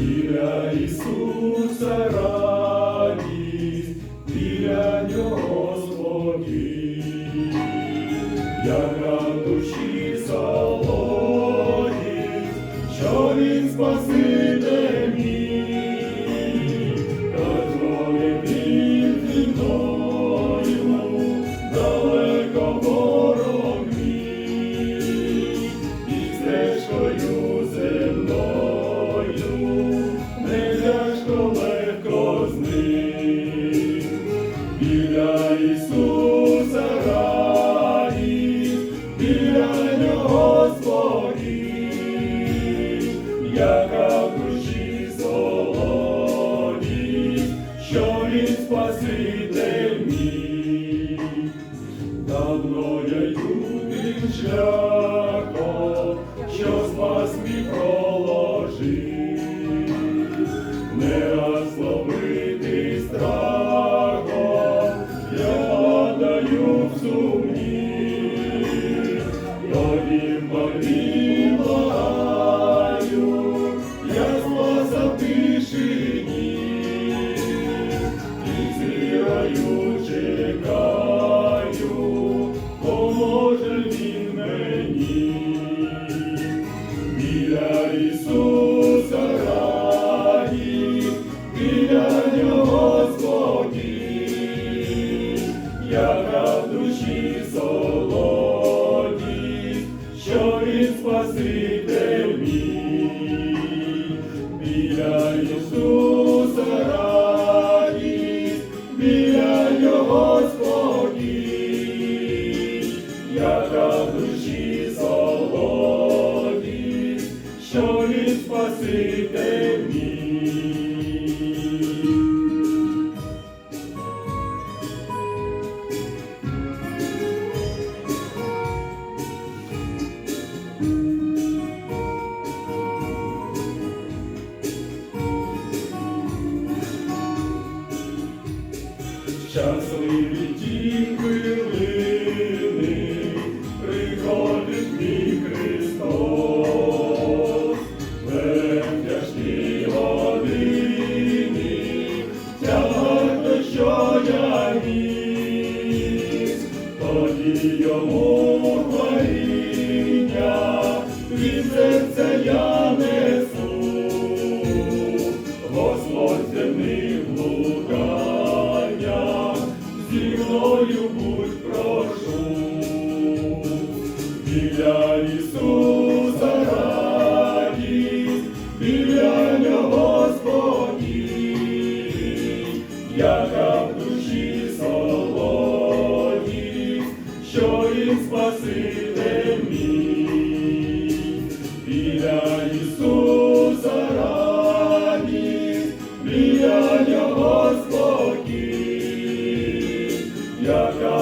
біля Ісуса радість, біля Нього спокій, Я йду шляхом, що спас мій проложив, не раз страхом, я падаю в сумнів, спаситель Щасливі ті мій Христос, в тяжкій годині, що я ніс, тоді йому хваління, біля Ісуса радість, біля Нього яка в душі солодість, що Він спаситель біля Ісуса радість, біля Нього спокій, яка